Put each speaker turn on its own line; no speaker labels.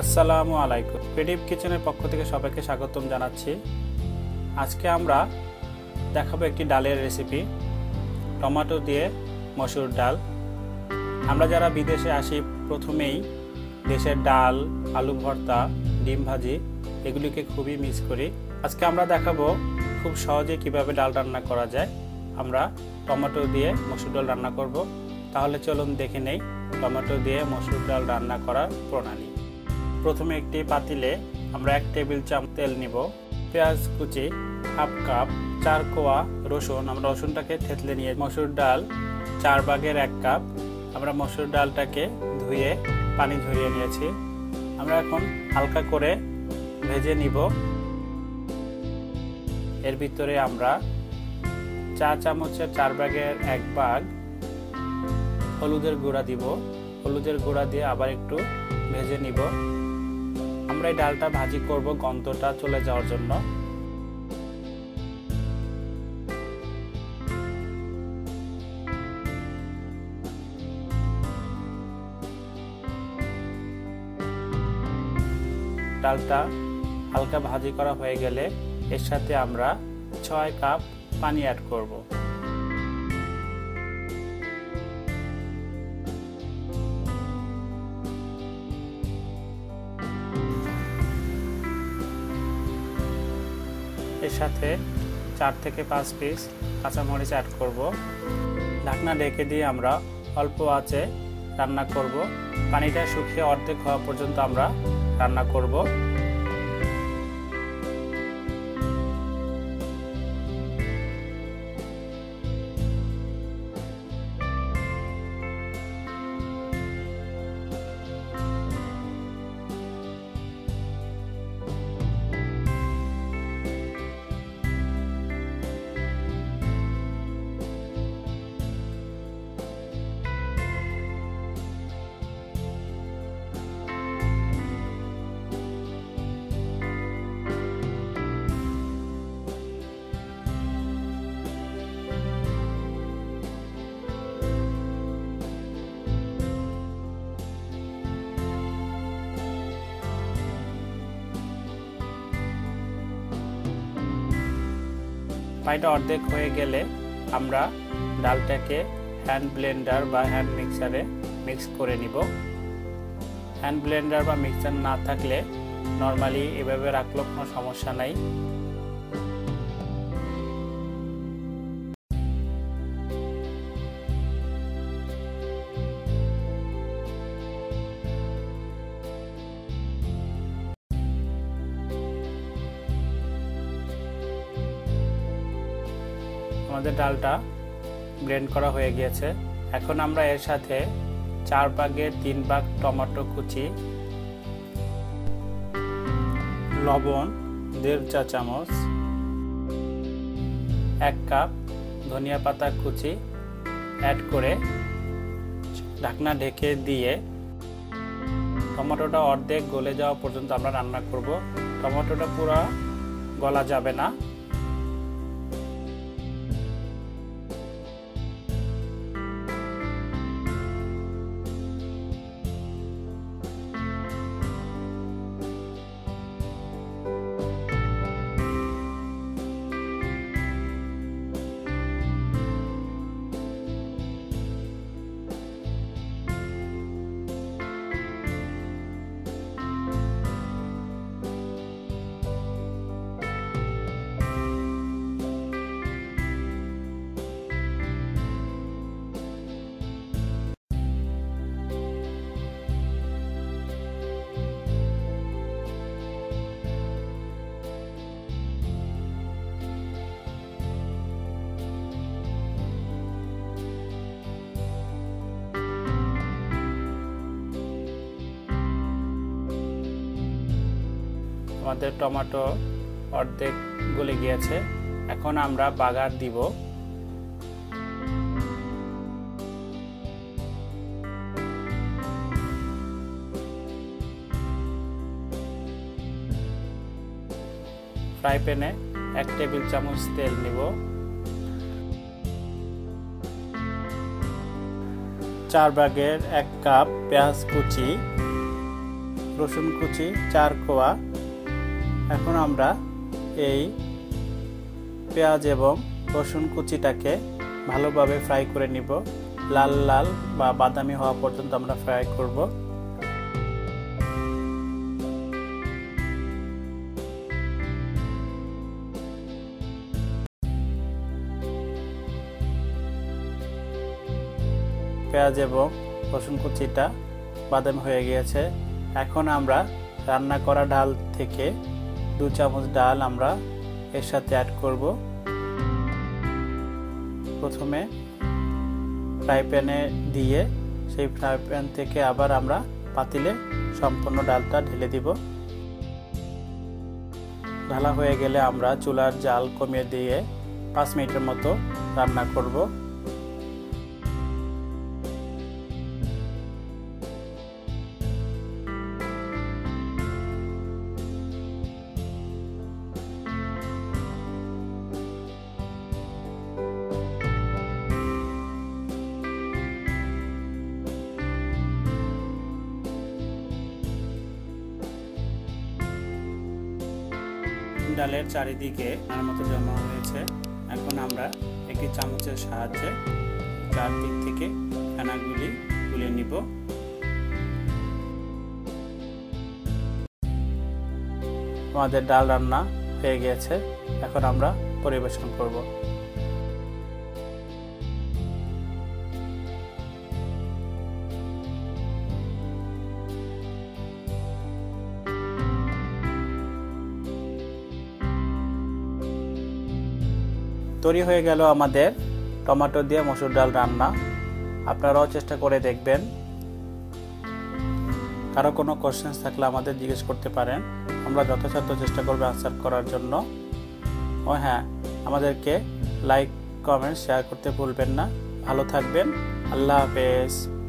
আসসালামু আলাইকুম। পেডিপ কিচেনের পক্ষ থেকে সবাইকে স্বাগতম জানাচ্ছি। আজকে আমরা দেখাবো একটি ডালের রেসিপি টমেটো দিয়ে মসুর ডাল। আমরা যারা বিদেশে আসি, প্রথমেই দেশের ডাল, আলু ভর্তা, ডিম ভাজি, এগুলিকে খুবই মিস করি। আজকে আমরা দেখাবো খুব সহজে কীভাবে ডাল রান্না করা যায়। আমরা টমেটো দিয়ে মসুর ডাল রান্না করব। তাহলে চলুন দেখে নেই, টমেটো দিয়ে মসুর ডাল রান্না করার প্রণালী। প্রথমে একটি পাতিলে আমরা এক টেবিল চামচ তেল নিব। পেঁয়াজ কুচি, হাফ কাপ, চার কোয়া রসুন। আমরা রসুনটাকে থেতলে নিয়ে মসুর ডাল, চার ভাগের এক কাপ। আমরা মসুর ডালটাকে ধুয়ে, পানি ঝরিয়ে নিয়েছি। আমরা এখন হালকা করে ভেজে নিব। এর ভিতরে আমরা চা চামচের চার ভাগের এক ভাগ হলুদের গুঁড়া দিব। হলুদের গুঁড়া দিয়ে আবার একটু ভেজে নিব। আমরা এই ডালটা ভাজি করব গন্ধটা চলে যাওয়ার জন্য। ডালটা হালকা ভাজি করা হয়ে গেলে এর সাথে আমরা ছয় কাপ পানি অ্যাড করব। এর সাথে চার থেকে পাঁচ পিস কাঁচামরিচ অ্যাড করব। ঢাকনা ডেকে দিয়ে আমরা অল্প আঁচে রান্না করব। পানিটা শুকিয়ে অর্ধেক হওয়া পর্যন্ত আমরা রান্না করব। পানিটা অর্ধেক হয়ে গেলে আমরা ডালটাকে হ্যান্ড ব্লেন্ডার বা হ্যান্ড মিক্সারে মিক্স করে নিব। হ্যান্ড ব্লেন্ডার বা মিক্সার না থাকলে নর্মালি এভাবে রাখলেও কোনো সমস্যা নাই। আমাদের ডালটা ব্লেন্ড করা হয়ে গিয়েছে। এখন আমরা এর সাথে চার ভাগের তিন ভাগ টমেটো কুচি, লবণ, দেড় চা চামচ, এক কাপ ধনিয়া পাতা কুচি অ্যাড করে ঢাকনা ঢেকে দিয়ে টমেটোটা অর্ধেক গলে যাওয়া পর্যন্ত আমরা রান্না করব। টমেটোটা পুরো গলা যাবে না। আমাদের টমেটো অর্ধেক গলে গিয়েছে। এখন আমরা বাগার দিব। ফ্রাই প্যানে এক টেবিল চামচ তেল নিব। চার ভাগের এক কাপ পেঁয়াজ কুচি, রসুন কুচি, চার কোয়া এখন আমরা এই পেঁয়াজ এবং রসুন কুচিটাকে ভালোভাবে ফ্রাই করে নিব। লাল লাল বা বাদামি হওয়া পর্যন্ত আমরা ফ্রাই করব। পেঁয়াজ এবং রসুন কুচিটা বাদামি হয়ে গিয়েছে। এখন আমরা রান্না করা ডাল থেকে দু চামচ ডাল আমরা এর সাথে অ্যাড করব। প্রথমে ফ্রাই প্যানে দিয়ে সেই ফ্রাই প্যান থেকে আবার আমরা পাতিলে সম্পূর্ণ ডালটা ঢেলে দিব। ঢালা হয়ে গেলে আমরা চুলার জাল কমিয়ে দিয়ে পাঁচ মিনিটের মতো রান্না করব। ডালের চারিদিকে আর মতো জমা হয়েছে। এখন আমরা একটি চামচের সাহায্যে চারদিক থেকে ফেনাগুলি তুলে নিব। আমাদের ডাল রান্না হয়ে গেছে। এখন আমরা পরিবেশন করব। তৈরি হয়ে গেল আমাদের টমেটো দিয়ে মসুর ডাল রান্না। আপনারাও চেষ্টা করে দেখবেন। কারও কোনো কোশ্চেন্স থাকলে আমাদের জিজ্ঞেস করতে পারেন। আমরা যথাযথ চেষ্টা করব আনসার করার জন্য। ও হ্যাঁ আমাদেরকে লাইক কমেন্ট শেয়ার করতে ভুলবেন না। ভালো থাকবেন। আল্লাহ হাফেজ।